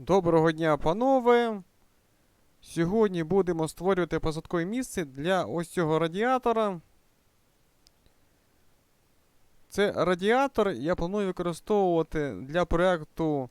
Доброго дня, панове! Сьогодні будемо створювати посадкове місце для ось цього радіатора. Це радіатор я планую використовувати для проєкту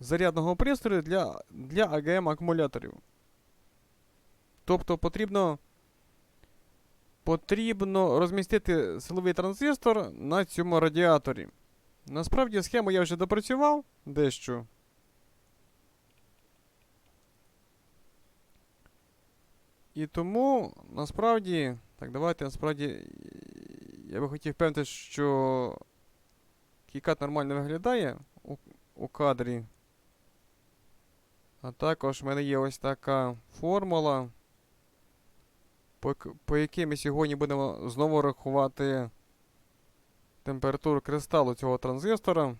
зарядного пристрою для, для АГМ акумуляторів. Тобто потрібно, потрібно розмістити силовий транзистор на цьому радіаторі. Насправді схему я вже допрацював дещо. І тому насправді, так, давайте насправді я би хотів впевнити, що кійкат нормально виглядає у, у кадрі. А також в мене є ось така формула, по, по якій ми сьогодні будемо знову рахувати температуру кристалу цього транзистора.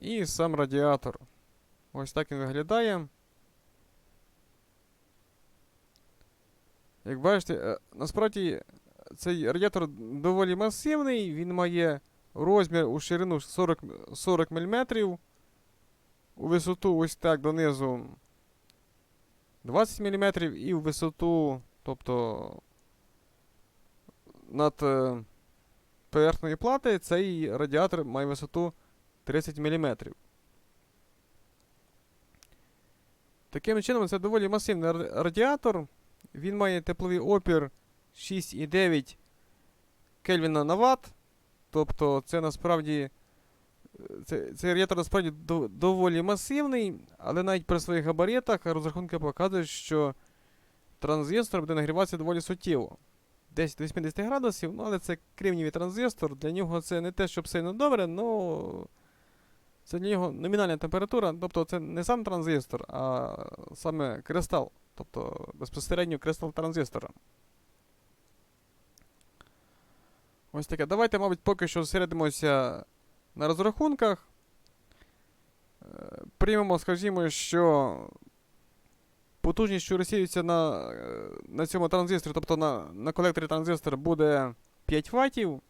І сам радіатор. Ось так він виглядає. Як бачите, е, насправді цей радіатор доволі масивний, він має розмір у ширину 40, 40 мм, у висоту ось так донизу 20 мм і у висоту, тобто над е, поверхнею плати цей радіатор має висоту 30 мм. Таким чином, це доволі масивний радіатор. Він має тепловий опір 6,9 Кельвіна на Ватт. Тобто це насправді. е, Це, цей радіатор насправді доволі масивний, але навіть при своїх габаритах розрахунки показують, що транзистор буде нагріватися доволі суттєво. Десь до 80 градусів, ну але це кремнівий транзистор. Для нього це не те, щоб сильно добре, але це для нього номінальна температура. Тобто це не сам транзистор, а саме кристал. Тобто безпосередньо кристал транзистора. Ось таке. Давайте, мабуть, поки що зосередимося на розрахунках. Е, Приймемо, скажімо, що потужність, що розсіюється на, е, на цьому транзисторі, тобто на, на колекторі транзистора, буде 5 ватів.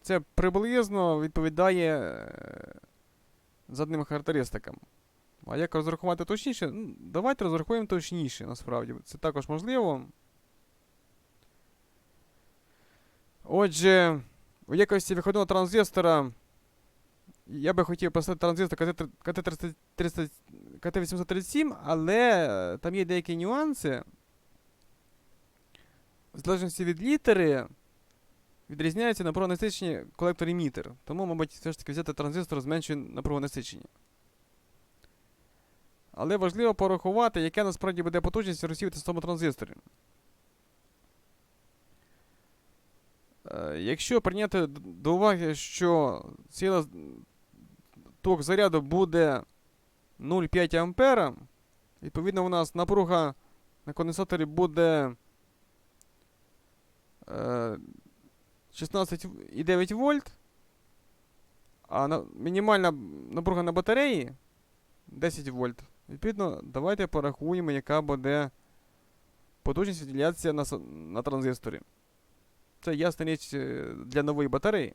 Це приблизно відповідає е, заданим характеристикам. А як розрахувати точніше? Ну, давайте розрахуємо точніше, насправді. Це також можливо. Отже, у якості виходного транзистора я би хотів поставити транзистор КТ-330 КТ-837, але е, там є деякі нюанси. В залежності від літери відрізняються напругонасичені колектор емітер. Тому, мабуть, все ж таки взяти транзистор з меншою напругонасиченням. Але важливо порахувати, яка насправді буде потужність розсіювати в цьому транзисторі. Е, Якщо прийняти до уваги, що ціла ток заряду буде 0,5 ампера, відповідно у нас напруга на конденсаторі буде е, 16,9 вольт, а мінімальна напруга на батареї 10 вольт. Відповідно, давайте порахуємо, яка буде потужність виділятися на, на транзисторі. Це ясна річ е, для нової батареї.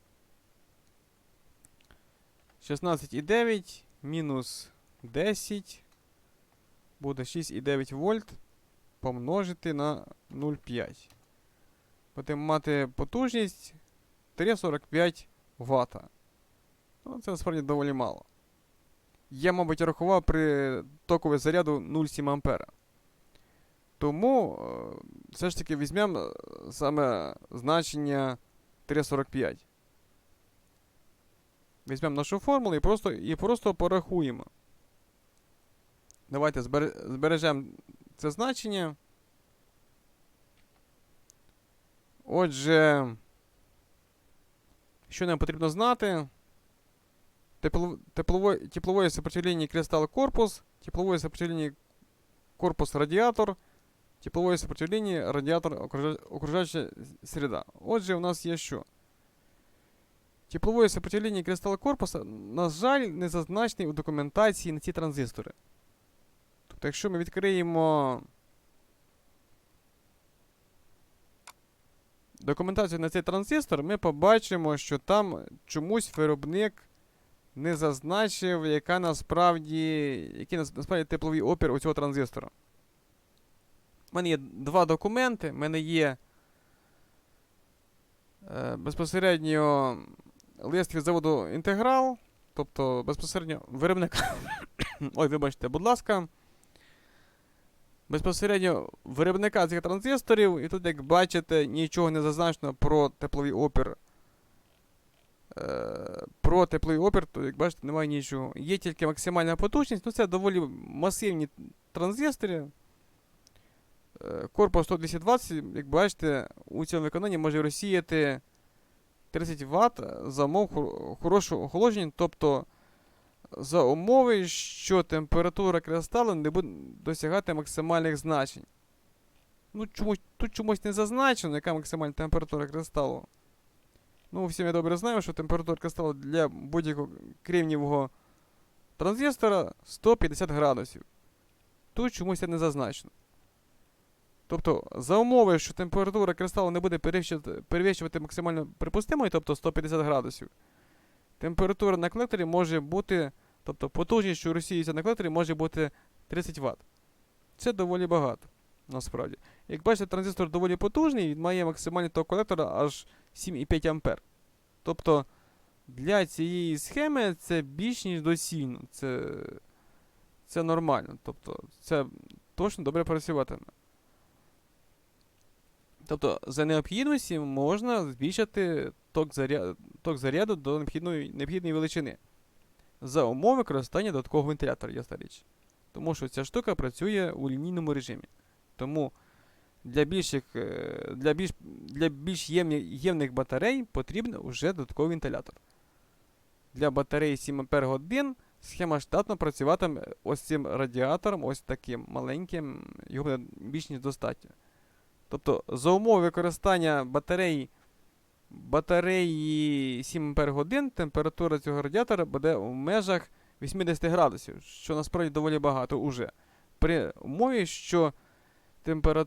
16,9 мінус 10 буде 6,9 вольт помножити на 0,5. Будемо мати потужність 3,45 Вт. Ну, це насправді доволі мало. Я, мабуть, рахував при токові заряду 0,7 ампера. Тому е, все ж таки візьмемо е, саме значення 3,45. Візьмемо нашу формулу і просто, і просто порахуємо. Давайте збере- збережемо це значення. Отже, що нам потрібно знати? Тепло, тепловое, тепловое сопротивление кристалла корпус, тепловое сопротивление корпус радиатор, тепловое сопротивление радиатор окружа- окружающая среда. Отже, у нас є що? Тепловое сопротивление кристалла корпуса, на жаль, не зазначений у документації на ці транзистори. Тобто, якщо ми відкриємо документацію на цей транзистор, ми побачимо, що там чомусь виробник не зазначив, яка насправді, який насправді тепловий опір у цього транзистора. У мене є два документи. У мене є е, безпосередньо лист від заводу Інтеграл, тобто безпосередньо виробника. Ой, вибачте, будь ласка. Безпосередньо виробника цих транзисторів, і тут, як бачите, нічого не зазначено про тепловий опір. Е, про тепловий опір, то, як бачите, немає нічого. Є тільки максимальна потужність, ну це доволі масивні транзистори. Е, Корпус 120, як бачите, у цьому виконанні може розсіяти 30 Вт за умов хорошого охолодження, тобто за умови, що температура кристалу не буде досягати максимальних значень. Ну, чомусь, тут чомусь не зазначено, яка максимальна температура кристалу. Ну, всі ми добре знаємо, що температура кристалу для будь-якого кремнівого транзистора 150 градусів. Тут чомусь це не зазначено. Тобто, за умови, що температура кристалу не буде перевищувати максимально припустимою, тобто 150 градусів, температура на колекторі може бути, тобто потужність, що розсіюється на колекторі, може бути 30 Вт. Це доволі багато, насправді. Як бачите, транзистор доволі потужний, він має максимальний ток колектора аж 7,5 А. Тобто для цієї схеми це більш ніж доцільно. Це, це нормально. Тобто, це точно добре працюватиме. Тобто, за необхідності можна збільшити ток, заря... ток заряду до необхідної, необхідної величини. За умови використання додаткового вентилятора, ясна річ. Тому що ця штука працює у лінійному режимі. Тому для більших, е, для більш, для більш ємних батарей потрібен вже додатковий вентилятор. Для батареї 7 Ах схема штатно працюватиме ось цим радіатором, ось таким маленьким, його буде більш ніж достатньо. Тобто, за умови використання батареї, батареї 7 Ах температура цього радіатора буде в межах 80 градусів, що насправді доволі багато уже. При умові, що темпера...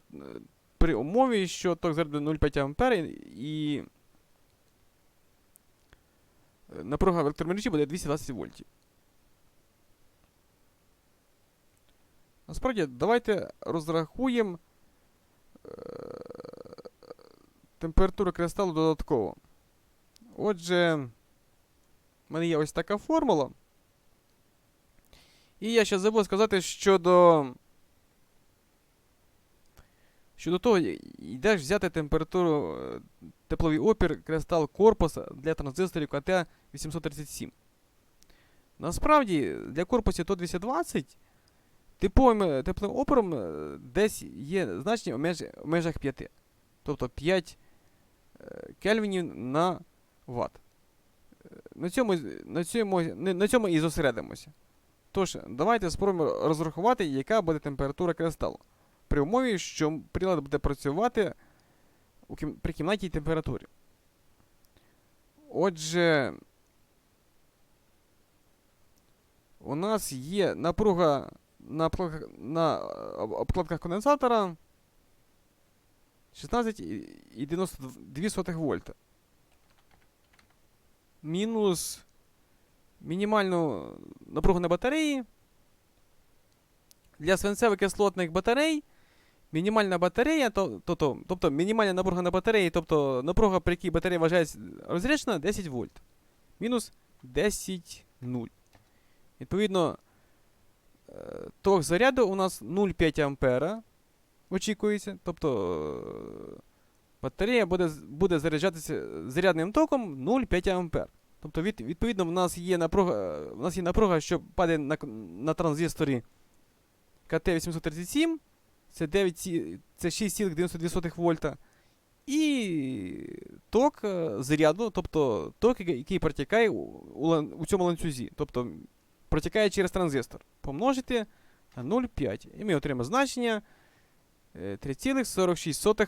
при умові, що ток заряду 0,5 А і напруга в електромережі буде 220 вольтів. Насправді, давайте розрахуємо е, температуру кристалу додатково. Отже, в мене є ось така формула. І я ще забув сказати щодо. Щодо того, йдеш взяти температуру, е, тепловий опір кристал корпуса для транзисторів КТ-837. Насправді, для корпусів то 220 типовим е, тепловим опором е, десь є значення в, меж, в межах 5. Тобто 5 е, кельвінів на ватт. На цьому, на, цьому, на цьому і зосередимося. Тож, давайте спробуємо розрахувати, яка буде температура кристалу. При умові, що прилад буде працювати у кім... при кімнатній температурі. Отже, у нас є напруга на на е, обкладках конденсатора 16,92 вольта. Мінус мінімальну напругу на батареї. Для свинцево-кислотних батарей мінімальна батарея, то, то, то, тобто мінімальна напруга на батареї, тобто напруга, при якій батарея вважається розряджена, 10 вольт. Мінус 10 0. Відповідно, е, ток заряду у нас 0,5 ампера очікується. Тобто е, батарея буде, буде заряджатися зарядним током 0,5 ампер. Тобто, від, відповідно, в нас є напруга, в нас є напруга, що падає на, на транзисторі КТ-837, це, 9, це 6,92 вольта. І ток е, заряду, тобто ток, який- протікає у, цьому ланцюзі. Тобто протікає через транзистор. Помножити на 0,5. І ми отримаємо значення е, 3,46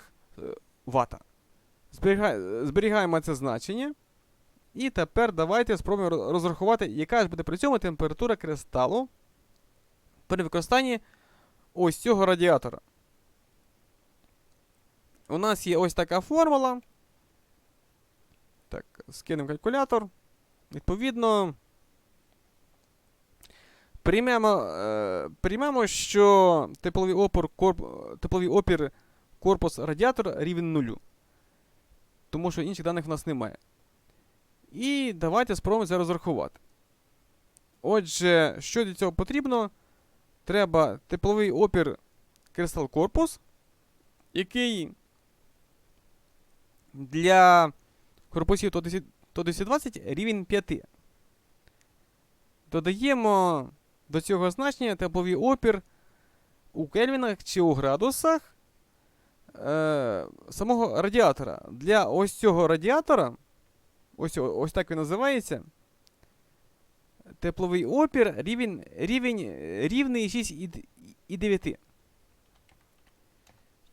Вт. Зберіга- Зберігаємо це значення. І тепер давайте спробуємо розрахувати, яка ж буде при цьому температура кристалу при використанні ось цього радіатора. У нас є ось така формула. Так, скинемо калькулятор. Відповідно, Приймемо, е, приймемо, що тепловий опір, корп, тепловий опір корпус радіатора рівень нулю. Тому що інших даних в нас немає. І давайте спробуємо це розрахувати. Отже, що для цього потрібно? Треба тепловий опір Crystal Corpus, який для корпусів то 10 то 1020 рівень 5. Додаємо до цього значення тепловий опір у кельвінах чи у градусах е, самого радіатора. Для ось цього радіатора, ось, ось так він називається. Тепловий опір рівень, рівень е, рівний 6,9.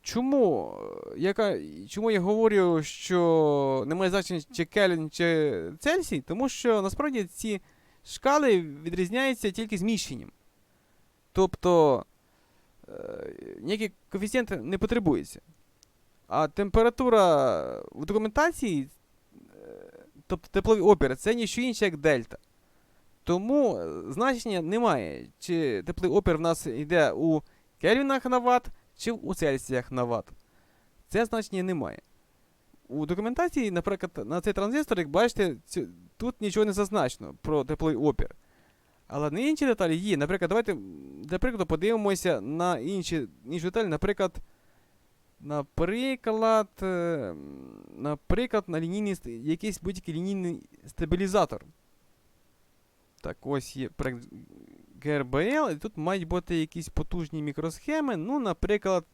Чому, е, яка, чому я говорю, що немає значення чи Кельвін, чи Цельсій? Тому що насправді ці шкали відрізняються тільки зміщенням. Тобто е, ніякі коефіцієнти не потребуються. А температура в документації, е, тобто тепловий опір, це ніщо інше, як дельта. Тому е, значення немає, чи тепловий опір в нас йде у кельвінах на ватт, чи у Цельсіях на ватт. Це значення немає. У документації, наприклад, на цей транзистор, як бачите, ці- тут нічого не зазначено про тепловий опір. Але на інші деталі є. Наприклад, давайте для прикладу подивимося на інші, інші деталі, наприклад, наприклад, е, наприклад, на лінійний, якийсь будь-який лінійний стабілізатор. Так, ось є проект GRBL, і тут мають бути якісь потужні мікросхеми. Ну, наприклад,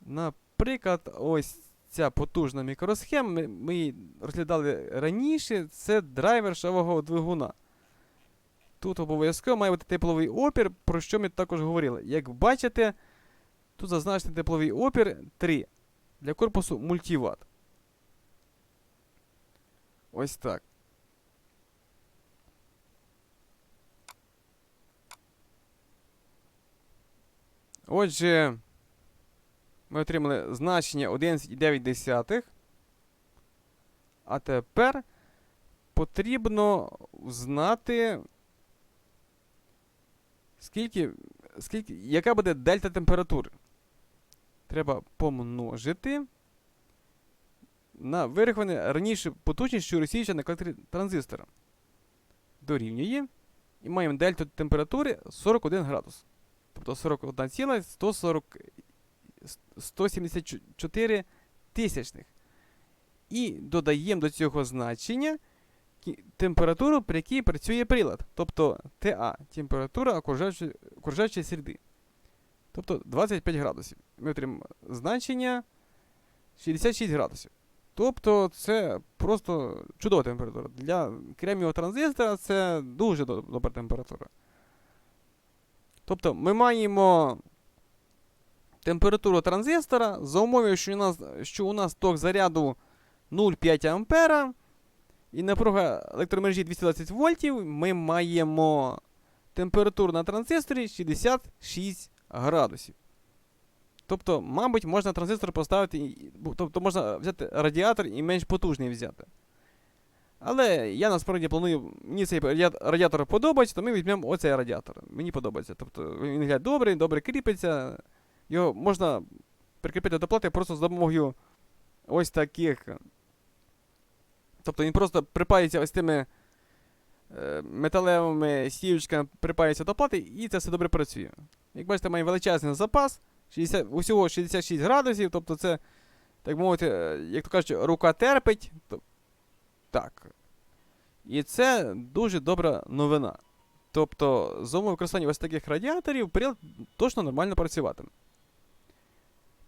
наприклад, ось ця потужна мікросхема, ми, ми її розглядали раніше, це драйвер шавового двигуна. Тут обов'язково має бути тепловий опір, про що ми також говорили. Як бачите, тут зазначений тепловий опір 3 для корпусу мультиват. Ось так. Отже, ми отримали значення 11,9. А тепер потрібно знати, скільки, скільки, яка буде дельта температури. Треба помножити на вираховане раніше потужність, що розсіюється на колекторі транзистора. Дорівнює. І маємо дельту температури 41 градус. Тобто 41,140 174 тисячних. І додаємо до цього значення температуру, при якій працює прилад. Тобто TA температура окружаючої середи. Тобто 25 градусів. Ми отримаємо значення 66 градусів. Тобто це просто чудова температура. Для кремнівого транзистора це дуже добра температура. Тобто ми маємо температуру транзистора за умови, що у нас, що у нас ток заряду 0,5 ампера і напруга електромережі 220 вольтів, ми маємо температуру на транзисторі 66 градусів. Тобто, мабуть, можна транзистор поставити, тобто можна взяти радіатор і менш потужний взяти. Але я насправді планую, мені цей радіатор подобається, то ми візьмемо оцей радіатор. Мені подобається. Тобто він виглядає добрий, добре кріпиться. Його можна прикріпити до плати просто з допомогою ось таких. Тобто він просто припається ось тими е, металевими сіючками, припається до плати, і це все добре працює. Як бачите, має величезний запас, 60, усього 66 градусів, тобто це, так мовити, е, як то кажуть, рука терпить. Так. І це дуже добра новина. Тобто, за умови використання ось таких радіаторів прилад точно нормально працюватиме.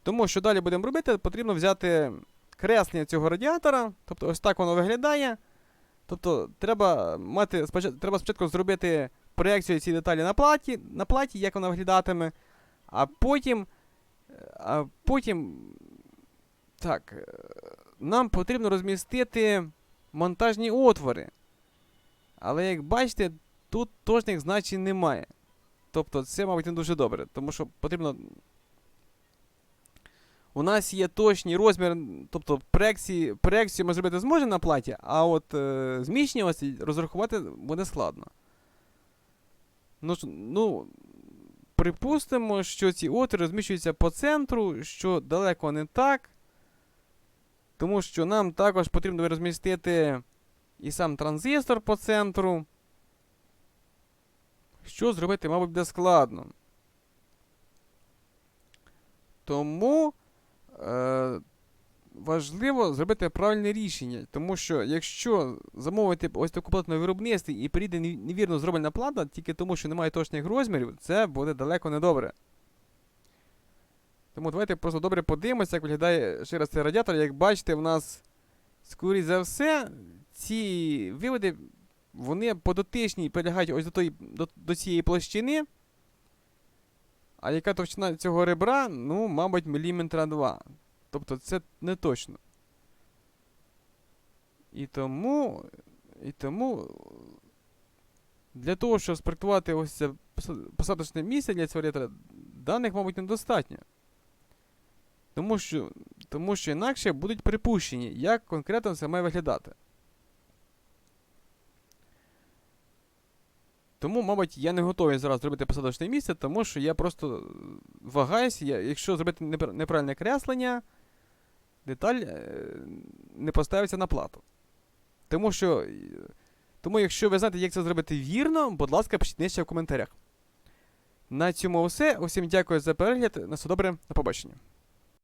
Тому що далі будемо робити, потрібно взяти креслення цього радіатора. Тобто ось так воно виглядає. Тобто, треба мати треба спочатку зробити проекцію цієї деталі на платі, на платі, як вона виглядатиме, а потім. А потім. Так. е, Нам потрібно розмістити монтажні отвори. Але як бачите, тут точних значень немає. Тобто це, мабуть, не дуже добре, тому що потрібно. У нас є точний розмір, тобто проекції, проекцію ми зробити зможемо на платі, а от е, зміщення розрахувати буде складно. Ну, ну, припустимо, що ці отвори розміщуються по центру, що далеко не так. Тому що нам також потрібно розмістити і сам транзистор по центру. Що зробити, мабуть, буде складно. Тому е, важливо зробити правильне рішення. Тому що якщо замовити ось таку плату на виробництві і прийде невірно зроблена плата, тільки тому, що немає точних розмірів, це буде далеко не добре. Тому давайте просто добре подивимося, як виглядає ще раз цей радіатор. Як бачите, в нас, скоріш за все, ці виводи, вони подотичні прилягають ось до, тої, до, до цієї площини. А яка товщина цього ребра? Ну, мабуть, міліметра 2. Тобто це не точно. І тому. І тому. Для того, щоб спроектувати ось це посадочне місце для цього реактора, даних, мабуть, недостатньо. Тому що, тому що інакше будуть припущені, як конкретно це має виглядати. Тому, мабуть, я не готовий зараз зробити посадочне місце, тому що я просто е, вагаюся, якщо зробити непра- неправильне креслення, деталь е, не поставиться на плату. Тому що. е, Тому, якщо ви знаєте, як це зробити вірно, будь ласка, пишіть нижче в коментарях. На цьому все. Усім дякую за перегляд. На все добре, до побачення.